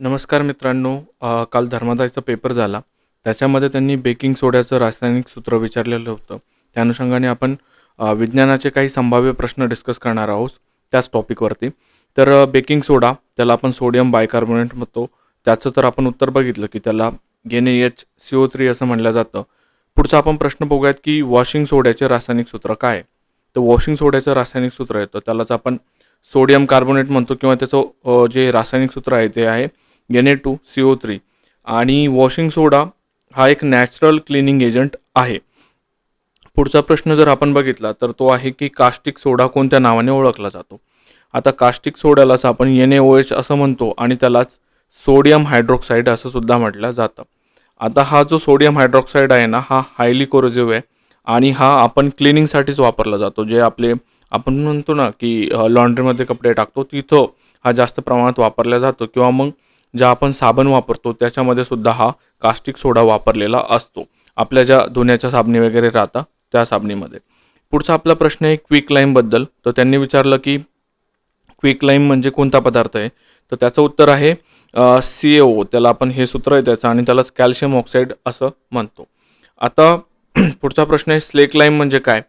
नमस्कार मित्रांनो काल धर्मादायचा पेपर झाला. त्याच्यामध्ये त्यांनी बेकिंग सोड्याचं रासायनिक सूत्र विचारलेलं होतं. त्या अनुषंगाने आपण विज्ञानाचे काही संभाव्य प्रश्न डिस्कस करणार आहोत त्याच टॉपिकवरती तर बेकिंग सोडा त्याला आपण सोडियम बायकार्बोनेट म्हणतो. त्याचं तर आपण उत्तर बघितलं की त्याला N H C O three असं म्हणलं जातं. पुढचा आपण प्रश्न बघूयात की वॉशिंग सोड्याचे रासायनिक सूत्र काय आहे? तर वॉशिंग सोड्याचं रासायनिक सूत्र येतं त्यालाच आपण सोडियम कार्बोनेट म्हणतो किंवा त्याचं जे रासायनिक सूत्र आहे ते आहे N A two C O three आणि वॉशिंग सोडा हा एक नॅचरल क्लिनिंग एजंट आहे. पुढचा प्रश्न जर आपण बघितला तर तो आहे की कास्टिक सोडा कोणत्या नावाने ओळखला जातो? आता कास्टिक सोड्यालाच आपण एन ए ओ एच असं म्हणतो आणि त्यालाच सोडियम हायड्रोक्साईड असं सुद्धा म्हटलं जातं. आता हा जो सोडियम हायड्रोक्साईड आहे ना हा हायली कोरोजिव्ह आहे आणि हा आपण क्लिनिंगसाठीच वापरला जातो. जे आपले आपण म्हणतो ना की लॉन्ड्रीमध्ये कपडे टाकतो तिथं हा जास्त प्रमाणात वापरला जातो. किंवा मग ज्या आपण साबण वापरतो त्याच्यामध्ये सुद्धा हा कास्टिक सोडा वापरलेला असतो. आपल्या ज्या धुण्याच्या साबणी वगैरे राहतात त्या साबणीमध्ये. पुढचा आपला प्रश्न आहे क्विक लाईमबद्दल तर त्यांनी विचारलं की क्विक लाईम म्हणजे कोणता पदार्थ आहे? तर त्याचं उत्तर आहे सी ए ओ त्याला आपण हे सूत्र आहे त्याचं आणि त्यालाच कॅल्शियम ऑक्साईड असं म्हणतो. आता पुढचा प्रश्न आहे स्लेक लाईम म्हणजे काय?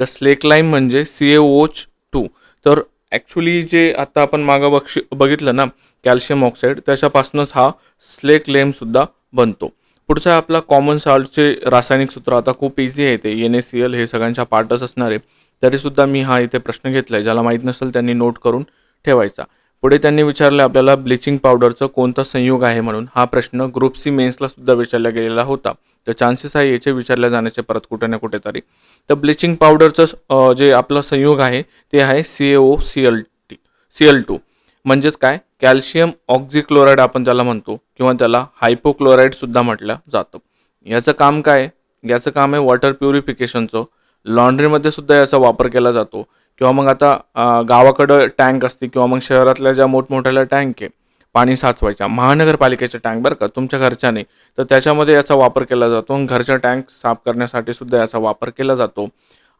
तर स्लेक लाईम म्हणजे सी ए ओच टू तर ॲक्च्युली जे आता आपण मागं बक्षी बघितलं ना कॅल्शियम ऑक्साईड त्याच्यापासूनच हा स्लेक लेमसुद्धा बनतो. पुढचा आहे आपला कॉमन सॉल्टचे रासायनिक सूत्र. आता खूप इझी आहे ते. एन ए सी एल हे सगळ्यांच्या पार्टच असणार आहे. तरीसुद्धा मी हा इथे प्रश्न घेतला आहे ज्याला माहीत नसेल त्यांनी नोट करून ठेवायचा. पुढे त्यांनी विचारलं आपल्याला ब्लिचिंग पावडरचं कोणता संयोग आहे म्हणून? हा प्रश्न ग्रुप सी मेन्सला सुद्धा विचारला गेलेला होता. तर चान्सेस आहे याचे विचारल्या जाण्याचे परत कुठे ना कुठेतरी. तर ब्लिचिंग पावडरचं जे आपलं संयोग आहे ते आहे C A O C L T C L two म्हणजेच काय? कॅल्शियम ऑक्झिक्लोराईड आपण त्याला म्हणतो किंवा त्याला हायपोक्लोराईडसुद्धा म्हटलं जातं. याचं काम काय? आहे? याचं काम आहे वॉटर प्युरिफिकेशनचं लॉन्ड्रीमध्ये सुद्धा याचा वापर केला जातो. किंवा मग आता गावाकडं टँक असते किंवा मग शहरातल्या ज्या मोठमोठ्याला टँक आहे पाणी साचवायच्या. महानगरपालिकेच्या टँक बरं का तुमच्या घरच्याने. तर त्याच्यामध्ये याचा वापर केला जातो आणि घरच्या टँक साफ करण्यासाठी सुद्धा याचा वापर केला जातो.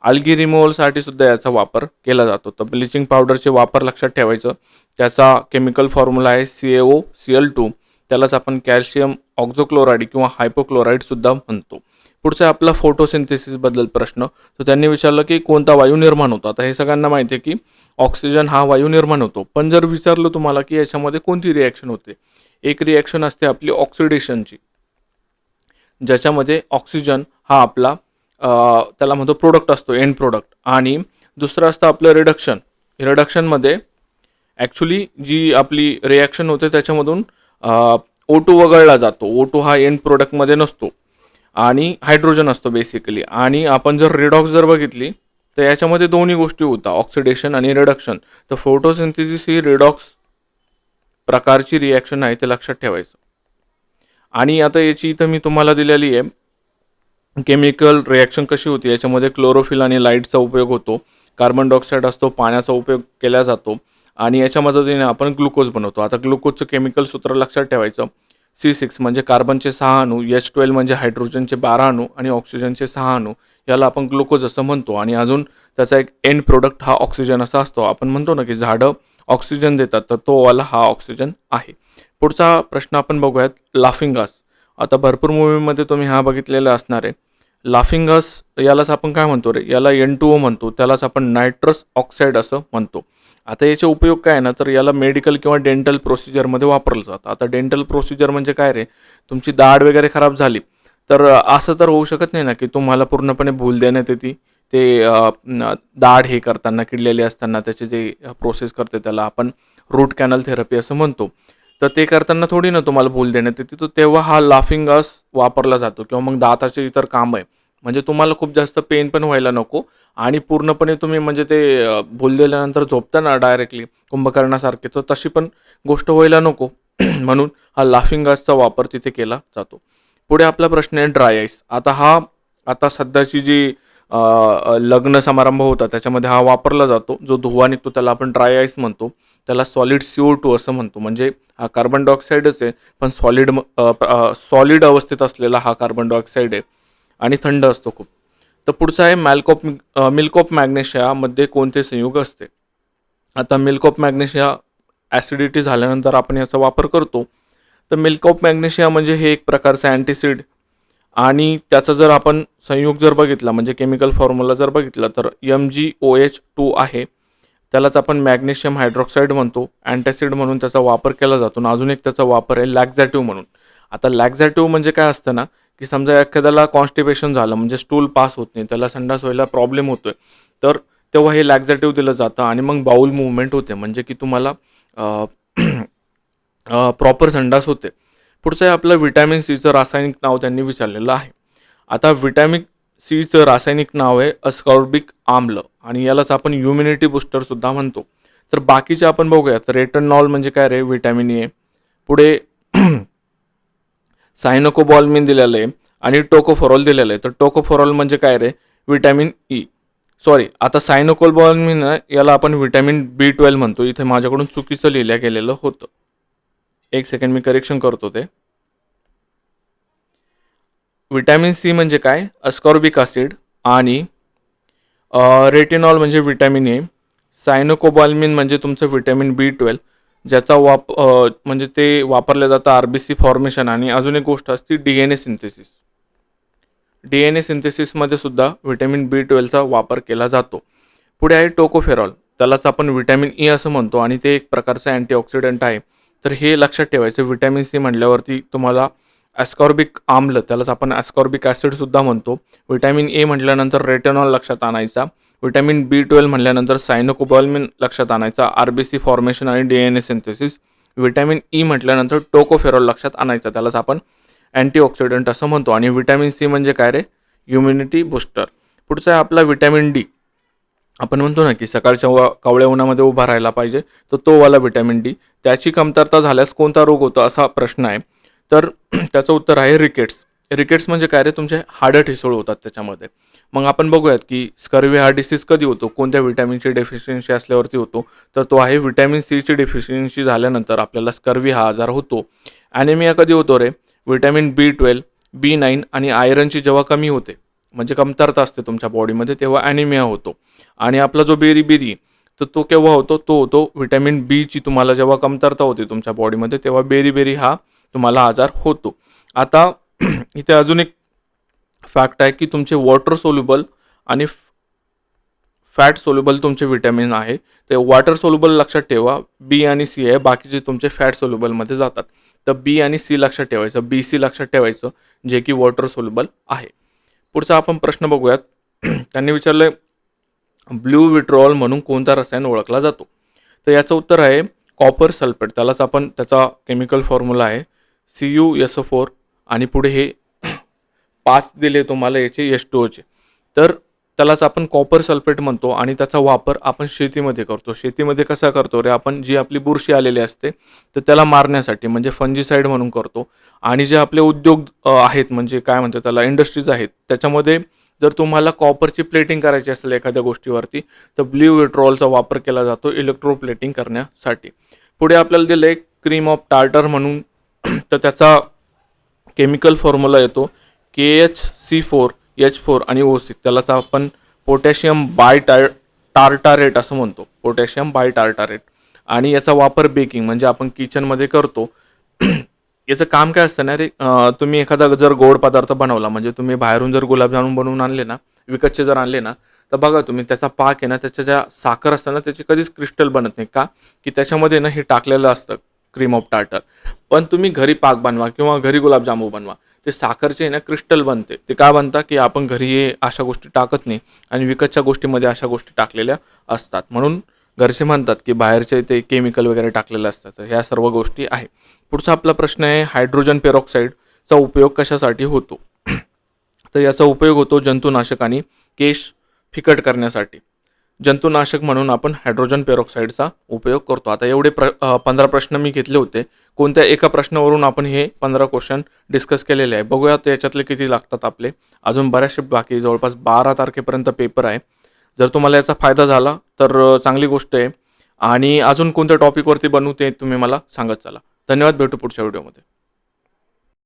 algae रिमूव्हलसाठी सुद्धा याचा वापर केला जातो. तर ब्लिचिंग पावडरचे वापर लक्षात ठेवायचं. त्याचा केमिकल फॉर्म्युला आहे C A O C L two त्यालाच आपण कॅल्शियम ऑक्झोक्लोराईड किंवा हायपोक्लोराईडसुद्धा म्हणतो. पुढचा आपला फोटोसिंथेसिसबद्दल प्रश्न. तर त्यांनी विचारलं की कोणता वायू निर्माण होतो? आता हे सगळ्यांना माहिती आहे की ऑक्सिजन हा वायू निर्माण होतो. पण जर विचारलं तुम्हाला की याच्यामध्ये कोणती रिॲक्शन होते? एक रिॲक्शन असते आपली ऑक्सिडेशनची ज्याच्यामध्ये ऑक्सिजन हा आपला त्याला म्हणतो प्रोडक्ट असतो एंड प्रोडक्ट आणि दुसरं असतं आपलं रिडक्शन रिडक्शनमध्ये ॲक्च्युली जी आपली रिॲक्शन होते त्याच्यामधून ओ टू वगळला जातो. ओ टू हा एंड प्रोडक्टमध्ये नसतो. आणि हायड्रोजन असतो बेसिकली आणि आपण जर रिडॉक्स जर बघितली तर याच्यामध्ये दोन्ही गोष्टी होतात ऑक्सिडेशन आणि रिडक्शन तर फोटोसिंथेसिस ही रिडॉक्स प्रकारची रिॲक्शन आहे ते लक्षात ठेवायचं. आणि आता याची इथं मी तुम्हाला दिलेली आहे केमिकल रिॲक्शन कशी होती? याच्यामध्ये क्लोरोफिल आणि लाईटचा उपयोग होतो. कार्बन डायऑक्साईड असतो पाण्याचा उपयोग केला जातो. आणि याच्या मदतीने आपण ग्लुकोज बनवतो. आता ग्लुकोजचं केमिकल सूत्र लक्षात ठेवायचं. सी सिक्स म्हणजे कार्बनचे सहा अणू एच ट्वेल्व म्हणजे हायड्रोजनचे बारा अणू आणि ऑक्सिजनचे सहा अणू याला आपण ग्लुकोज असं म्हणतो. आणि अजून त्याचा एक एंड प्रोडक्ट हा ऑक्सिजन असा असतो. आपण म्हणतो ना की झाडं ऑक्सिजन देतात तर तो वाला हा ऑक्सिजन आहे. पुढचा प्रश्न आपण बघूयात लाफिंग आता भरपूर मूवीमध्ये तुम्ही हा बघितलेला असणार आहे. लाफिंग यालाच आपण काय म्हणतो रे? याला एन टू ओ म्हणतो. त्यालाच आपण नायट्रस ऑक्साईड असं म्हणतो. आता याचे उपयोग काय आहे ना तर याला मेडिकल किंवा डेंटल प्रोसिजरमध्ये वापरलं जातं. आता डेंटल प्रोसिजर म्हणजे काय रे? तुमची दाढ वगैरे खराब झाली तर असं तर होऊ शकत नाही ना की तुम्हाला पूर्णपणे भूल देण्यात येते. ते दाढ हे करताना किडलेले असताना त्याचे जे प्रोसेस करते त्याला आपण रूट कॅनल थेरपी असं म्हणतो. तर ते करताना थोडी ना तुम्हाला भूल देण्यात येते. तर तेव्हा हा लाफिंग अस वापरला जातो किंवा मग दाताचे इतर काम आहे. म्हणजे तुम्हाला खूप जास्त पेन पण व्हायला नको. आणि पूर्णपणे तुम्ही म्हणजे ते अ, भूल दिल्यानंतर झोपता ना डायरेक्टली कुंभकर्णासारखे तर तशी पण गोष्ट व्हायला नको. म्हणून हा लाफिंग गासचा वापर तिथे केला जातो. पुढे आपला प्रश्न आहे ड्राय आईस आता हा आता सध्याची जी लग्न समारंभ होता त्याच्यामध्ये हा वापरला जातो. जो धुवा निघतो त्याला आपण ड्राय आईस म्हणतो. त्याला सॉलिड सी ओ टू असं म्हणतो. म्हणजे हा कार्बन डायऑक्साईडच आहे पण सॉलिड सॉलिड अवस्थेत असलेला हा कार्बन डायऑक्साईड आहे. आणि थंड असतो खूप. तर पुढचा आहे मॅल्कोप मिल्कोप मॅग्नेशियामध्ये कोणते संयुग असते? आता मिल्कोप मॅग्नेशिया ॲसिडिटी झाल्यानंतर आपण याचा वापर करतो. तर मिल्कोप मॅग्नेशिया म्हणजे हे एक प्रकारचं अँटीसिड आणि त्याचा जर आपण संयुग जर बघितला म्हणजे केमिकल फॉर्म्युला जर बघितला तर M G O H two आहे. त्यालाच आपण मॅग्नेशियम हायड्रॉक्साईड म्हणतो. अँटॅसिड म्हणून त्याचा वापर केला जातो आणि अजून एक त्याचा वापर आहे लॅक्झॅटिव्ह म्हणून. आता लॅक्झॅटिव्ह म्हणजे काय असतं ना की समजा एखाद्याला कॉन्स्टिपेशन झालं म्हणजे स्टूल पास होत नाही त्याला संडास व्हायला प्रॉब्लेम होतोय तर तेव्हा हे लॅक्झॅटिव्ह दिलं जातं आणि मग बाऊल मुवमेंट होते म्हणजे की तुम्हाला प्रॉपर संडास होते. पुढचं आहे आपलं विटॅमिन सीचं रासायनिक नाव त्यांनी विचारलेलं आहे. आता विटॅमिन सीचं रासायनिक नाव आहे अस्कॉर्बिक आम्ल आणि यालाच आपण इम्युनिटी बुस्टरसुद्धा म्हणतो. तर बाकीचे आपण बघूयात रेटनॉल म्हणजे काय रे? विटॅमिन ए पुढे सायनोकोबॉलमिन दिलेलं आहे आणि टोकोफोरॉल दिलेलं आहे. तर टोकोफोरॉल म्हणजे काय रे? Vitamin E. सॉरी आता सायनोकोलबॉलमिन याला आपण विटॅमिन बी ट्वेल्व म्हणतो. इथे माझ्याकडून चुकीचं लिहिल्या गेलेलं होतं. एक सेकंड मी करेक्शन करतो ते. विटॅमिन सी म्हणजे काय? अस्कॉर्बिक ॲसिड आणि रेटिनॉल म्हणजे विटॅमिन ए सायनोकोबॉल्मिन म्हणजे तुमचं विटॅमिन बी ट्वेल्व ज्याचा वाप म्हणजे ते वापरलं जातं आर बी सी फॉर्मेशन आणि अजून एक गोष्ट असते D N A synthesis D N A सिंथेसिसमध्ये सुद्धा व्हिटॅमिन बी ट्वेल्वचा वापर केला जातो. पुढे आहे टोकोफेरॉल. त्यालाच आपण व्हिटॅमिन ई e असं म्हणतो आणि ते एक प्रकारचं अँटीऑक्सिडंट आहे. तर हे लक्षात ठेवायचं व्हिटॅमिन सी म्हटल्यावरती तुम्हाला ॲस्कॉर्बिक आम्ल त्यालाच आपण ॲस्कॉर्बिक ॲसिडसुद्धा म्हणतो. विटॅमिन ए म्हटल्यानंतर रेटेनॉल लक्षात आणायचा. विटॅमिन बी ट्वेल्व म्हटल्यानंतर सायनोकोबॉल्मिन लक्षात आणायचा आर बी सी फॉर्मेशन आणि D N A synthesis. Vitamin E म्हटल्यानंतर टोकोफेरॉल लक्षात आणायचा त्यालाच आपण अँटीऑक्सिडंट असं म्हणतो. आणि व्हिटॅमिन सी म्हणजे काय रे? Immunity booster. पुढचा आहे आपला व्हिटॅमिन डी. आपण म्हणतो ना की सकाळच्या व कावळ्या उन्हामध्ये उभा राहायला पाहिजे तर तो वाला व्हिटॅमिन डी. त्याची कमतरता झाल्यास कोणता रोग होतो असा प्रश्न आहे. तर त्याचं उत्तर आहे रिकेट्स. रिकेट्स म्हणजे काय रे? तुमचे हाडं ठिसूळ होतात त्याच्यामध्ये. मग आपण बघूयात की स्कर्वी हा डिसीज कधी होतो? कोणत्या विटॅमिनची डेफिशियन्सी असल्यावरती होतो? तर तो आहे विटॅमिन सीची डेफिशियन्सी झाल्यानंतर आपल्याला स्कर्वी हा आजार होतो. ॲनेमिया कधी होतो रे? Vitamin B twelve B nine आणि आयरनची जेव्हा कमी होते म्हणजे कमतरता असते तुमच्या बॉडीमध्ये तेव्हा ॲनिमिया होतो. आणि आपला जो बेरी बेरी तर तो केव्हा होतो? तो होतो विटॅमिन बीची तुम्हाला जेव्हा कमतरता होते तुमच्या बॉडीमध्ये तेव्हा बेरी बेरी हा तुम्हाला आजार होतो. आता इथे अजून एक फॅक्ट आहे की तुमचे वॉटर सोल्युबल आणि फॅट सोल्युबल तुमचे विटॅमिन आहे. ते वॉटर सोल्युबल लक्षात ठेवा. बी आणि सी आहे. बाकीचे तुमचे फॅट सोल्युबलमध्ये जातात. तर बी आणि सी लक्षात ठेवायचं. बी सी लक्षात ठेवायचं. जे की वॉटर सोल्युबल आहे. पुढचा आपण प्रश्न बघूयात. त्यांनी विचारलं ब्ल्यू विट्रॉल म्हणून कोणता रसायन ओळखला जातो? तर याचं उत्तर आहे कॉपर सल्फेट त्यालाच आपण त्याचा केमिकल फॉर्म्युला आहे. सी यू एस फोर आणि पुढे हे पाच दिले तुम्हाला याचे एस टू तर त्यालाच आपण कॉपर सल्फेट म्हणतो आणि त्याचा वापर आपण शेतीमध्ये करतो. शेतीमध्ये कसा करतो रे? आपण जी आपली बुरशी आलेली असते तर त्याला मारण्यासाठी म्हणजे फंजीसाईड म्हणून करतो. आणि जे आपले उद्योग आहेत म्हणजे काय म्हणतो त्याला इंडस्ट्रीज आहेत त्याच्यामध्ये जर तुम्हाला कॉपरची प्लेटिंग करायची असेल एखाद्या गोष्टीवरती तर ब्ल्यू विट्रॉलचा वापर केला जातो इलेक्ट्रो प्लेटिंग करण्यासाठी. पुढे आपल्याला दिलं आहे क्रीम ऑफ टार्टर म्हणून तर त्याचा केमिकल फॉर्म्युला येतो. K H C four H four आणि ओ सिक्स. त्यालाच आपण पोटॅशियम बाय टार टार्टारेट असं म्हणतो. पोटॅशियम बाय टार्टारेट आणि याचा वापर बेकिंग म्हणजे आपण किचनमध्ये करतो. याचं काम काय असतं ना रे तुम्ही एखादा जर गोड पदार्थ बनवला म्हणजे तुम्ही बाहेरून जर गुलाबजामुन बनवून आणले ना विकतचे जर आणले ना तर बघा तुम्ही त्याचा पाक आहे ना त्याच्या ज्या साखर असतं ना त्याची कधीच क्रिस्टल बनत नाही. का? की त्याच्यामध्ये ना हे टाकलेलं असतं. क्रीम ऑफ टार्टर पण तुम्ही घरी पाक बनवा किंवा घरी गुलाबजामू बनवा. ते साखरचे ना क्रिस्टल बनते. ते का बनतात की आपण घरी अशा गोष्टी टाकत नाही आणि विकतच्या गोष्टीमध्ये अशा गोष्टी टाकलेल्या असतात. म्हणून घरचे म्हणतात की बाहेरचे ते केमिकल वगैरे टाकलेले असतात. तर ह्या सर्व गोष्टी आहे. पुढचा आपला प्रश्न आहे हायड्रोजन पेरॉक्साईडचा उपयोग कशासाठी होतो? तर याचा उपयोग होतो जंतुनाशक आणि केश फिकट करण्यासाठी. जंतुनाशक म्हणून आपण हायड्रोजन पेरॉक्साईडचा उपयोग करतो. आता एवढे प्र पंधरा प्रश्न मी घेतले होते. कोणत्या एका प्रश्नावरून आपण हे पंधरा क्वेश्चन डिस्कस केलेले आहे? बघूया याच्यातले किती लागतात आपले. अजून बऱ्याचशे बाकी जवळपास बारा तारखेपर्यंत पेपर आहे. जर तुम्हाला याचा फायदा झाला तर चांगली गोष्ट आहे. आणि अजून कोणत्या टॉपिकवरती बनवू ते तुम्ही मला सांगत चला. धन्यवाद भेटू पुढच्या व्हिडिओमध्ये